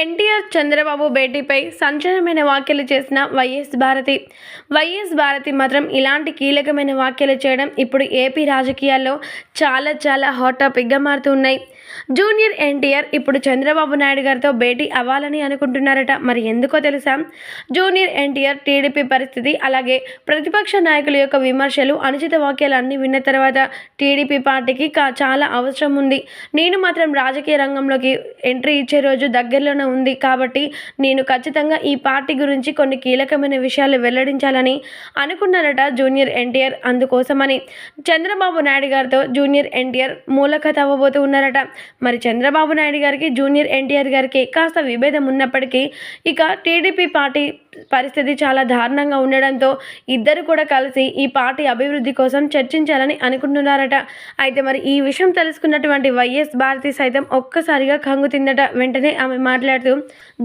ఎన్టీఆర్ చంద్రబాబు భేటీపై సంచలనమైన వ్యాఖ్యలు చేసిన YS Bharati. YS Bharati మాత్రం ఇలాంటి కీలకమైన వ్యాఖ్యలు చేయడం ఇప్పుడు ఏపీ రాజకీయాల్లో చాలా చాలా హాట్ టాపిక్గా మారుతున్నాయి. జూనియర్ ఎన్టీఆర్ ఇప్పుడు చంద్రబాబు నాయుడు గారితో భేటీ అవ్వాలని అనుకుంటున్నారట. మరి ఎందుకో తెలుసా? జూనియర్ ఎన్టీఆర్ టీడీపీ పరిస్థితి అలాగే ప్రతిపక్ష నాయకుల యొక్క విమర్శలు అనుచిత వాక్యాలు అన్నీ విన్న తర్వాత టీడీపీ పార్టీకి కా- చాలా అవసరం ఉంది. నేను మాత్రం రాజకీయ రంగంలోకి ఎంట్రీ ఇచ్చే రోజు దగ్గరలోనే ఉంది కాబట్టి నేను ఖచ్చితంగా ఈ పార్టీ గురించి కొన్ని కీలకమైన విషయాలు వెల్లడించాలని అనుకున్నారట జూనియర్ ఎన్టీఆర్ అందుకోసమని. చంద్రబాబు నాయుడు గారితో జూనియర్ ఎన్టీఆర్ మూలకథ అవ్వబోతూ ఉన్నారట. మరి చంద్రబాబు నాయుడు గారికి జూనియర్ ఎన్టీఆర్ గారికి కాస్త విభేదం ఉన్నప్పటికీ ఇక టీడీపీ పార్టీ పరిస్థితి చాలా దారుణంగా ఉండడంతో ఇద్దరు కూడా కలిసి ఈ పార్టీ అభివృద్ధి కోసం చర్చించాలని అనుకుంటున్నారట. అయితే మరి ఈ విషయం తెలుసుకున్నటువంటి వైఎస్ భారతి సైతం ఒక్కసారిగా కంగుతిందట వెంటనే ఆమె మాట్లాడుతూ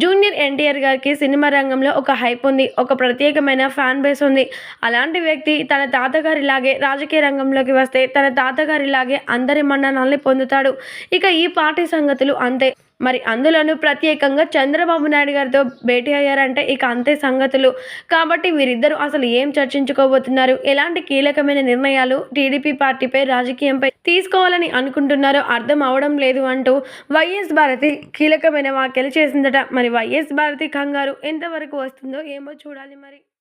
జూనియర్ ఎన్టీఆర్ గారికి సినిమా రంగంలో ఒక హైప్ ఉంది ఒక ప్రత్యేకమైన ఫ్యాన్ బేస్ ఉంది. అలాంటి వ్యక్తి తన తాతగారిలాగే రాజకీయ రంగంలోకి వస్తే తన తాతగారిలాగే అందరి మన్ననాల్ని పొందుతాడు. ఇక ఈ పార్టీ సంగతులు అంతే. మరి అందులోనూ ప్రత్యేకంగా చంద్రబాబు నాయుడు గారితో భేటీ అయ్యారంటే ఇక అంతే సంగతులు. కాబట్టి వీరిద్దరూ అసలు ఏం చర్చించుకోబోతున్నారు? ఎలాంటి కీలకమైన నిర్ణయాలు టీడీపీ పార్టీపై రాజకీయంపై తీసుకోవాలని అనుకుంటున్నారో అర్థం అవడం లేదు అంటూ వైఎస్ భారతి కీలకమైన వ్యాఖ్యలు చేసిందట. మరి వైఎస్ భారతి కంగారు ఎంతవరకు వస్తుందో ఏమో చూడాలి మరి.